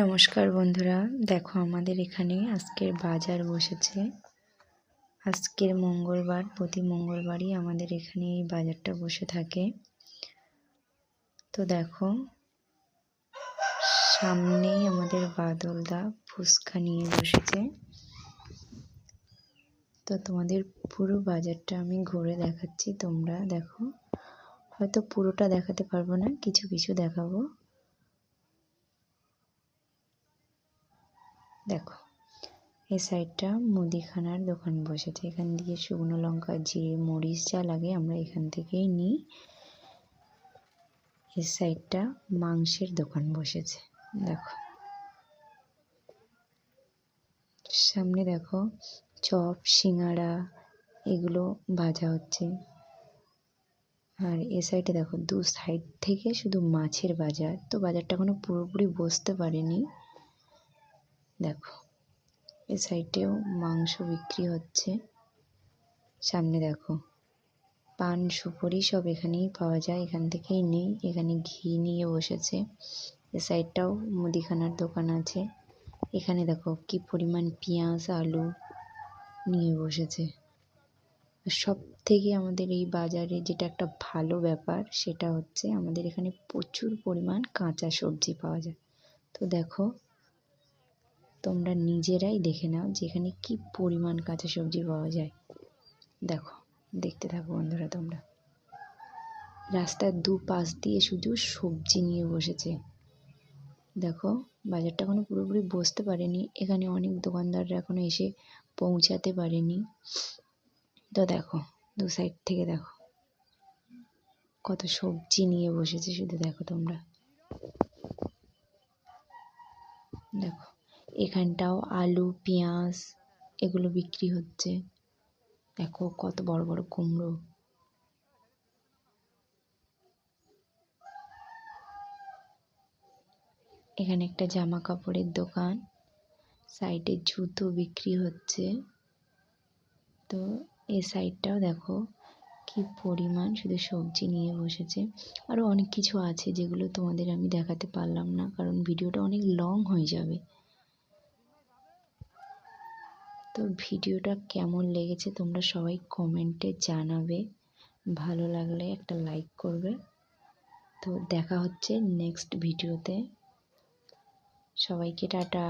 নমস্কার বন্ধুরা। দেখো আমাদের এখানে আজকের বাজার বসেছে। আজকের মঙ্গলবার, প্রতি মঙ্গলবারই আমাদের এখানে এই বাজারটা বসে থাকে। তো দেখো, সামনেই আমাদের বাদলদা ফুচকা নিয়ে বসেছে। তো তোমাদের পুরো বাজারটা আমি ঘুরে দেখাচ্ছি তোমরা। দেখো, হয়তো পুরোটা দেখাতে পারব না, কিছু কিছু দেখাবো। দেখো, এই সাইডটা মুদিখানার দোকান বসেছে। এখান দিয়ে শুকনো লঙ্কা, জিরে, মরিচ যা লাগে আমরা এখান থেকেই নিই। এই সাইডটা মাংসের দোকান বসেছে, দেখো। সামনে দেখো, চপ, সিঙ্গাড়া, এগুলো ভাজা হচ্ছে। আর এ সাইডে দেখো, দু সাইড থেকে শুধু মাছের বাজার। তো বাজারটা এখনও পুরোপুরি বসতে পারেনি। দেখো, এ সাইডেও মাংস বিক্রি হচ্ছে। সামনে দেখো, পান, সুপারি সব এখানেই পাওয়া যায়। এখান থেকেই নেই, এখানে ঘি নিয়ে বসেছে। এ সাইডটাও মুদিখানার দোকান আছে। এখানে দেখো কি পরিমাণ পেঁয়াজ, আলু নিয়ে বসেছে। সব থেকে আমাদের এই বাজারে যেটা একটা ভালো ব্যাপার, সেটা হচ্ছে আমাদের এখানে প্রচুর পরিমাণ কাঁচা সবজি পাওয়া যায়। তো দেখো তোমরা নিজেরাই দেখে নাও যেখানে কি পরিমাণ কাঁচা সবজি পাওয়া যায়। দেখো, দেখতে থাকো বন্ধুরা তোমরা। রাস্তার দু পাশ দিয়ে শুধু সবজি নিয়ে বসেছে। দেখো, বাজারটা এখনও পুরোপুরি বসতে পারেনি। এখানে অনেক দোকানদাররা এখনও এসে পৌঁছাতে পারেনি। তো দেখো, দু সাইড থেকে দেখো। কত সবজি নিয়ে বসেছে, শুধু দেখো তোমরা। দেখো এখানটাও আলু, পেঁয়াজ এগুলো বিক্রি হচ্ছে। দেখো কত বড় বড় কুমড়ো। এখানে একটা জামা কাপড়ের দোকান। সাইডে জুতো বিক্রি হচ্ছে। তো এই সাইডটাও দেখো কি পরিমাণ শুধু সবজি নিয়ে বসেছে। আরও অনেক কিছু আছে যেগুলো তোমাদের আমি দেখাতে পারলাম না, কারণ ভিডিওটা অনেক লং হয়ে যাবে। তো ভিডিওটা কেমন লেগেছে তোমরা সবাই কমেন্টে জানাবে। ভালো লাগলে একটা লাইক করবে। তো দেখা হচ্ছে নেক্সট ভিডিওতে সবাইকে টাটা।